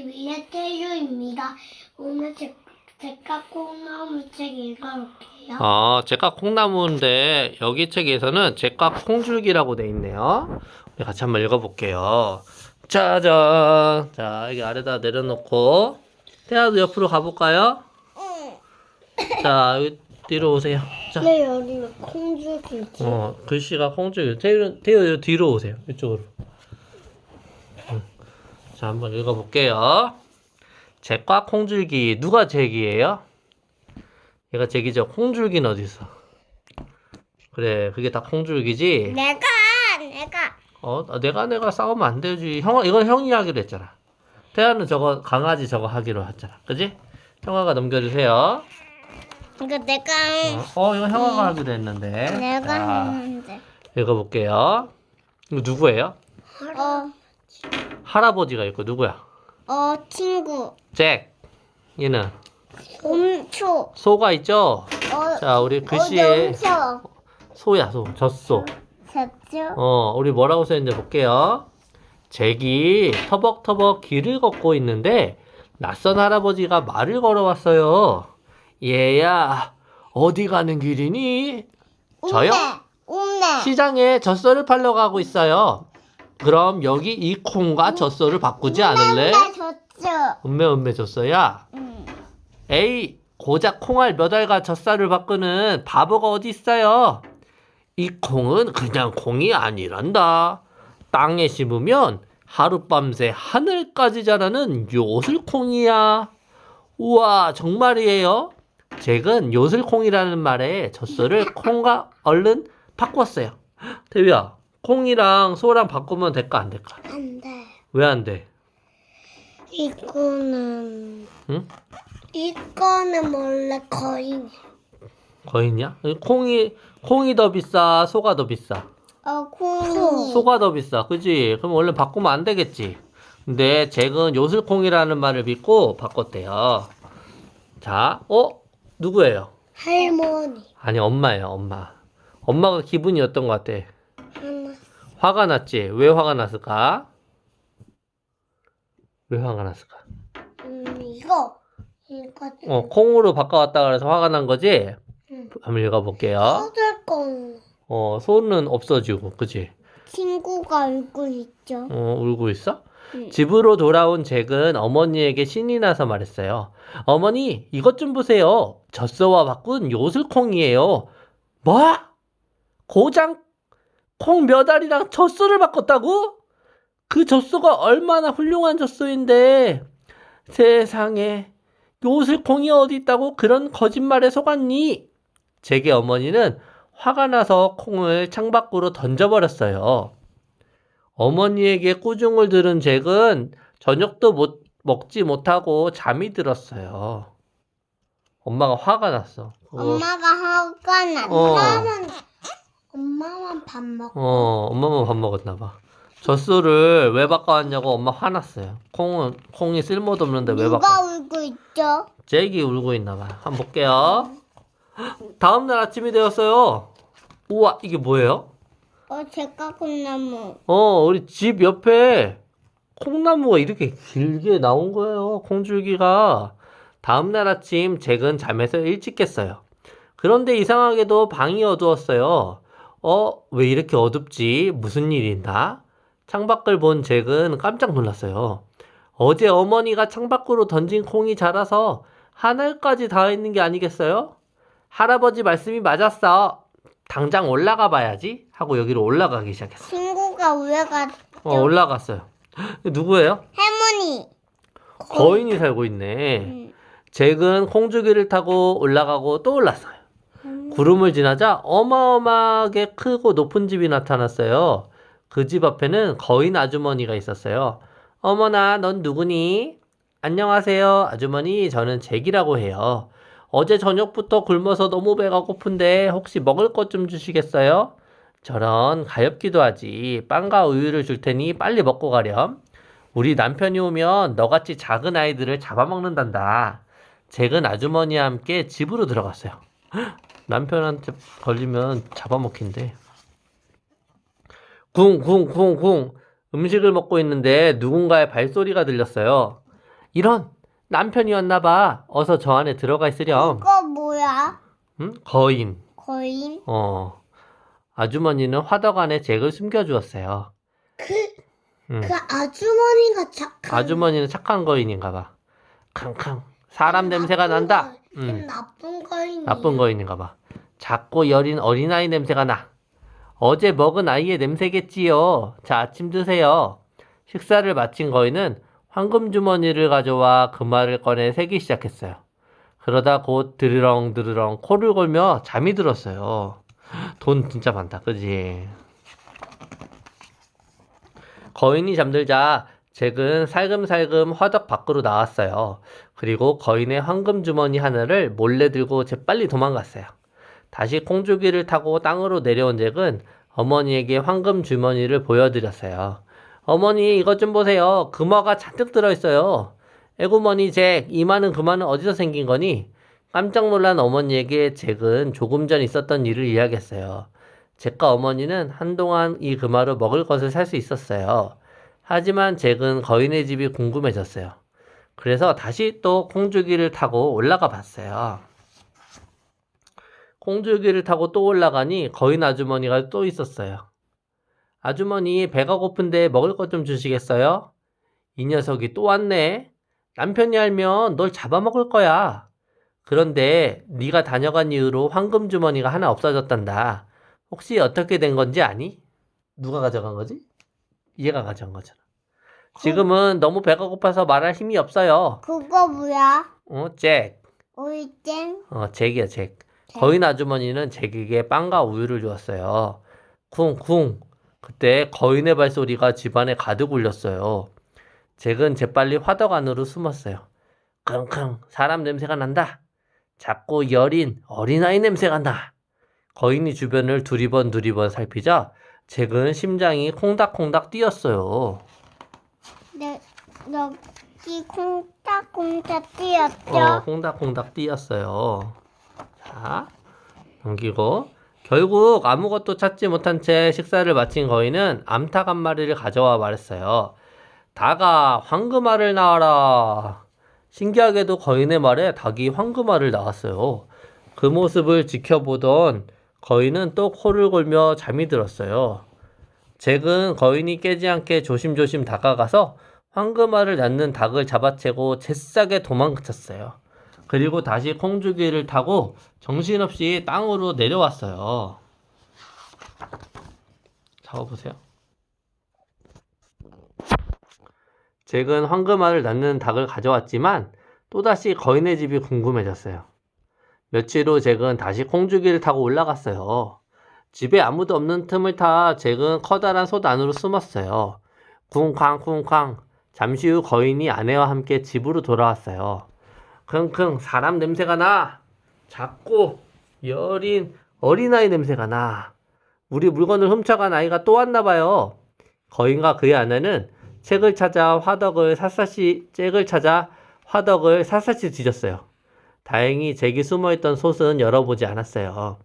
TV의 태유입니다. 오늘 제, 제가 콩나물 책 읽어볼게요. 어, 제가 콩나무인데 여기 책에서는 제가 콩줄기라고 돼 있네요. 우리 같이 한번 읽어볼게요. 짜잔. 자, 여기 아래다 내려놓고 태아도 옆으로 가볼까요? 자, 여기 뒤로 오세요. 자, 네, 여기 콩줄기지. 어, 글씨가 콩줄기. 태우, 태우 뒤로 오세요. 이쪽으로. 응. 자, 한번 읽어볼게요. 제과 콩줄기. 누가 잭이에요? 얘가 잭이죠. 콩줄기는 어디 있어? 그래, 그게 다 콩줄기지. 내가, 내가. 어, 아, 내가 내가 싸우면 안 되지. 형, 이건 형이 하기로 했잖아. 태아는 저거 강아지 저거 하기로 했잖아. 그지? 형아가 넘겨주세요. 이거 내가, 어, 어, 이거 형아가 하기로 했는데. 내가 자, 했는데. 읽어볼게요. 이거 누구예요? 어, 할아버지가 있고 누구야? 어, 친구. 잭. 얘는 엄초. 소가 있죠? 어, 자, 우리 글씨에 엄초. 소야, 소. 젖소. 졌죠? 어, 우리 뭐라고 써있는지 볼게요. 잭이 터벅터벅 길을 걷고 있는데 낯선 할아버지가 말을 걸어왔어요. 얘야, 어디 가는 길이니? 저요? 웃네. 시장에 젖소를 팔러 가고 있어요. 그럼 여기 이 콩과 젖소를 바꾸지 않을래? 졌죠? 음메 음메 젖소야. 응. 에이, 고작 콩알 몇 알과 젖살을 바꾸는 바보가 어디 있어요? 이 콩은 그냥 콩이 아니란다. 땅에 심으면 하룻밤새 하늘까지 자라는 요슬콩이야. 우와, 정말이에요? 잭은 요슬콩이라는 말에 젖소를 콩과 얼른 바꿨어요. 대위야, 콩이랑 소랑 바꾸면 될까 안 될까? 안 돼. 왜 안 돼? 이거는, 응? 이거는 원래 거인. 거인이야? 콩이 콩이 더 비싸, 소가 더 비싸. 어, 콩이. 소가 더 비싸, 그지? 그럼 원래 바꾸면 안 되겠지. 근데 잭은 요슬콩이라는 말을 믿고 바꿨대요. 자, 어? 누구예요? 할머니. 아니, 엄마예요, 엄마. 엄마가 기분이 어떤 것 같아? 화가 났지? 왜 화가 났을까? 왜 화가 났을까? 음, 이거. 이거. 어, 콩으로 바꿔왔다 그래서 화가 난 거지? 응. 한번 읽어볼게요. 건 어, 소는 없어지고, 그지? 친구가 울고 있죠. 어, 울고 있어? 응. 집으로 돌아온 잭은 어머니에게 신이 나서 말했어요. 어머니, 이것 좀 보세요. 젖소와 바꾼 요슬콩이에요. 뭐? 고장 콩 몇 알이랑 젖소를 바꿨다고? 그 젖소가 얼마나 훌륭한 젖소인데 세상에 요슬콩이 어디 있다고 그런 거짓말에 속았니? 잭의 어머니는 화가 나서 콩을 창밖으로 던져버렸어요. 어머니에게 꾸중을 들은 잭은 저녁도 못, 먹지 못하고 잠이 들었어요. 엄마가 화가 났어. 엄마가 화가 나. 어. 엄마만 밥 먹고. 어, 엄마만 밥 먹었나 봐. 젖소를 왜 바꿔왔냐고 엄마 화났어요. 콩은 콩이 쓸모도 없는데 왜 바꿔? 누가 울고 있죠? 잭이 울고 있나 봐. 한번 볼게요. 다음 날 아침이 되었어요. 우와, 이게 뭐예요? 어, 제가 콩나무. 어, 우리 집 옆에 콩나무가 이렇게 길게 나온 거예요. 콩줄기가. 다음 날 아침 잭은 잠에서 일찍 깼어요. 그런데 이상하게도 방이 어두웠어요. 어, 왜 이렇게 어둡지? 무슨 있나? 창밖을 본 잭은 깜짝 놀랐어요. 어제 어머니가 창밖으로 던진 콩이 자라서 하늘까지 닿아 있는 게 아니겠어요? 할아버지 말씀이 맞았어. 당장 올라가 봐야지. 하고 여기로 올라가기 시작했어요. 친구가 왜 갔? 어, 올라갔어요. 누구예요? 할머니. 거인이 살고 있네. 응. 잭은 콩주기를 타고 올라가고 또 올랐어요. 음. 구름을 지나자 어마어마하게 크고 높은 집이 나타났어요. 그 집 앞에는 거인 아주머니가 있었어요. 어머나, 넌 누구니? 안녕하세요, 아주머니. 저는 잭이라고 해요. 어제 저녁부터 굶어서 너무 배가 고픈데 혹시 먹을 것 좀 주시겠어요? 저런 가엾기도 하지. 빵과 우유를 줄 테니 빨리 먹고 가렴. 우리 남편이 오면 너같이 작은 아이들을 잡아먹는단다. 잭은 아주머니와 함께 집으로 들어갔어요. 헉, 남편한테 걸리면 잡아먹힌대. 쿵 쿵 쿵 쿵 음식을 먹고 있는데 누군가의 발소리가 들렸어요. 이런 남편이었나 봐. 어서 저 안에 들어가 있으렴. 그거 뭐야? 응? 거인. 거인? 어. 아주머니는 화덕 안에 잭을 숨겨주었어요. 그, 응. 그 아주머니가 착한. 아주머니는 착한 거인인가 봐. 캉캉. 사람 냄새가 난다. 응. 응. 나쁜 거인. 나쁜 거인인가 봐. 작고 여린 어린아이 냄새가 나. 어제 먹은 아이의 냄새겠지요. 자, 아침 드세요. 식사를 마친 거인은 황금 주머니를 가져와 금화를 꺼내 세기 시작했어요. 그러다 곧 드르렁 드르렁 코를 골며 잠이 들었어요. 돈 진짜 많다, 그지? 거인이 잠들자 잭은 살금살금 화덕 밖으로 나왔어요. 그리고 거인의 황금 주머니 하나를 몰래 들고 재빨리 도망갔어요. 다시 콩줄기를 타고 땅으로 내려온 잭은 어머니에게 황금 주머니를 보여드렸어요. 어머니 이것 좀 보세요. 금화가 잔뜩 들어있어요. 에구머니 잭, 이 많은 금화는 어디서 생긴 거니? 깜짝 놀란 어머니에게 잭은 조금 전 있었던 일을 이야기했어요. 잭과 어머니는 한동안 이 금화로 먹을 것을 살 수 있었어요. 하지만 잭은 거인의 집이 궁금해졌어요. 그래서 다시 또 콩줄기를 타고 올라가 봤어요. 콩줄기를 타고 또 올라가니 거인 아주머니가 또 있었어요. 아주머니 배가 고픈데 먹을 것 좀 주시겠어요? 이 녀석이 또 왔네. 남편이 알면 널 잡아먹을 거야. 그런데 네가 다녀간 이후로 황금 주머니가 하나 없어졌단다. 혹시 어떻게 된 건지 아니? 누가 가져간 거지? 얘가 가져간 거잖아. 지금은 너무 배가 고파서 말할 힘이 없어요. 그거 뭐야? 어, 잭. 오이잼? 어, 잭이야, 잭. 거인 아주머니는 잭에게 빵과 우유를 주었어요. 쿵쿵. 그때 거인의 발소리가 집안에 가득 울렸어요. 잭은 재빨리 화덕 안으로 숨었어요. 킁킁 사람 냄새가 난다. 작고 여린 어린아이 냄새가 나. 거인이 주변을 두리번 두리번 살피자 잭은 심장이 콩닥콩닥 뛰었어요. 네, 여기 콩닥콩닥 뛰었죠? 어, 콩닥콩닥 뛰었어요. 자, 넘기고. 결국 아무것도 찾지 못한 채 식사를 마친 거인은 암탉 한 마리를 가져와 말했어요. 닭아, 황금알을 낳아라. 신기하게도 거인의 말에 닭이 황금알을 낳았어요. 그 모습을 지켜보던 거인은 또 코를 골며 잠이 들었어요. 잭은 거인이 깨지 않게 조심조심 다가가서 황금알을 낳는 닭을 잡아채고 새싸게 도망쳤어요. 그리고 다시 콩주기를 타고 정신없이 땅으로 내려왔어요. 잡아보세요. 잭은 황금알을 낳는 닭을 가져왔지만 또다시 거인의 집이 궁금해졌어요. 며칠 후 잭은 다시 콩주기를 타고 올라갔어요. 집에 아무도 없는 틈을 타 잭은 커다란 솥 안으로 숨었어요. 쿵쾅쿵쾅. 잠시 후 거인이 아내와 함께 집으로 돌아왔어요. 킁킁 사람 냄새가 나. 작고 여린 어린아이 냄새가 나. 우리 물건을 훔쳐간 아이가 또 왔나 봐요. 거인과 그의 아내는 책을 찾아 화덕을 샅샅이 잭을 찾아 화덕을 샅샅이 뒤졌어요. 다행히 잭이 숨어있던 솥은 열어보지 않았어요.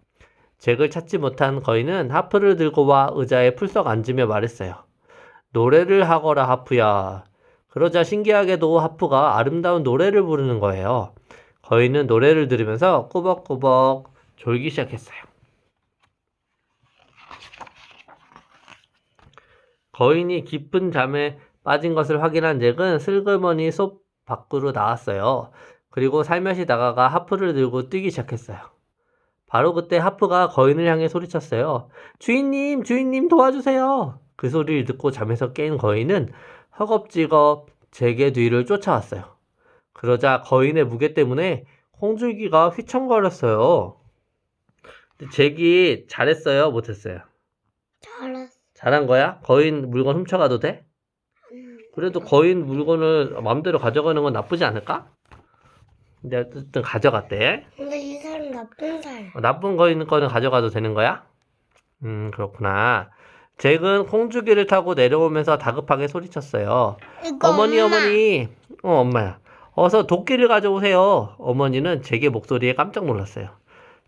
잭을 찾지 못한 거인은 하프를 들고 와 의자에 풀썩 앉으며 말했어요. 노래를 하거라 하프야. 그러자 신기하게도 하프가 아름다운 노래를 부르는 거예요. 거인은 노래를 들으면서 꾸벅꾸벅 졸기 시작했어요. 거인이 깊은 잠에 빠진 것을 확인한 잭은 슬그머니 솥 밖으로 나왔어요. 그리고 살며시 다가가 하프를 들고 뛰기 시작했어요. 바로 그때 하프가 거인을 향해 소리쳤어요. 주인님, 주인님 도와주세요. 그 소리를 듣고 잠에서 깬 거인은 허겁지겁 잭의 뒤를 쫓아왔어요. 그러자 거인의 무게 때문에 콩줄기가 휘청거렸어요. 잭이 잘했어요? 못했어요? 잘했어. 잘한 거야? 거인 물건 훔쳐가도 돼? 그래도 거인 물건을 마음대로 가져가는 건 나쁘지 않을까? 근데 어쨌든 가져갔대. 근데 이 사람 나쁜 사람. 어, 나쁜 거인 거는 가져가도 되는 거야? 음, 그렇구나. 잭은 콩주기를 타고 내려오면서 다급하게 소리쳤어요. 어머니, 엄마. 어머니. 어, 엄마야. 어서 도끼를 가져오세요. 어머니는 잭의 목소리에 깜짝 놀랐어요.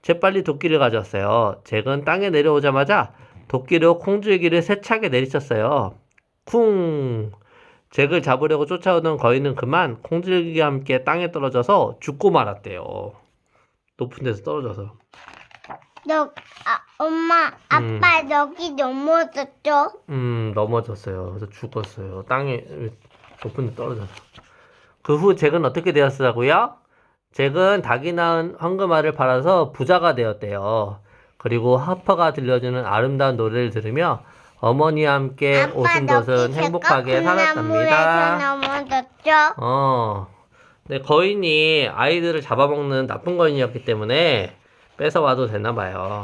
재빨리 도끼를 가져왔어요. 잭은 땅에 내려오자마자 도끼로 콩줄기를 세차게 내리쳤어요. 쿵! 잭을 잡으려고 쫓아오던 거인은 그만 콩줄기와 함께 땅에 떨어져서 죽고 말았대요. 높은 데서 떨어져서. 너, 아, 엄마, 음. 아빠 여기 넘어졌죠? 음, 넘어졌어요. 그래서 죽었어요. 땅에 높은 데 떨어져서. 그 후 잭은 어떻게 되었다고요? 잭은 닭이 낳은 황금알을 팔아서 부자가 되었대요. 그리고 하퍼가 들려주는 아름다운 노래를 들으며 어머니와 함께 아빠 오순도순 여기 행복하게 제가 살았답니다. 넘어졌죠? 어. 네, 거인이 아이들을 잡아먹는 나쁜 거인이었기 때문에 뺏어와도 되나 봐요.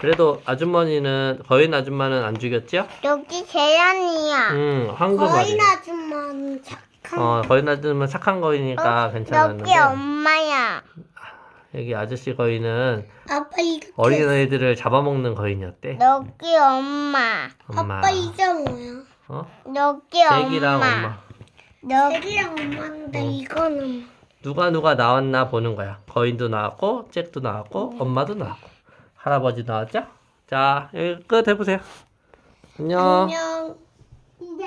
그래도 아주머니는 거인 아줌마는 안 죽였죠? 여기 계란이야. 음, 황금알이. 아줌마는 착한. 어, 거인 아줌마 착한 거이니까 괜찮았는데 여기 엄마야. 여기 아저씨 거인은 아빠 이거. 어린아이들을 잡아먹는 거인이었대. 여기 엄마. 엄마. 이게 뭐야? 어? 여기 잭이랑 엄마. 엄마. 여기 잭이랑 엄마인데 어. 이거는. 누가 누가 나왔나 보는 거야. 거인도 나왔고, 잭도 나왔고, 엄마도 나왔고, 할아버지 나왔죠? 자, 여기 끝 해보세요. 안녕. 안녕.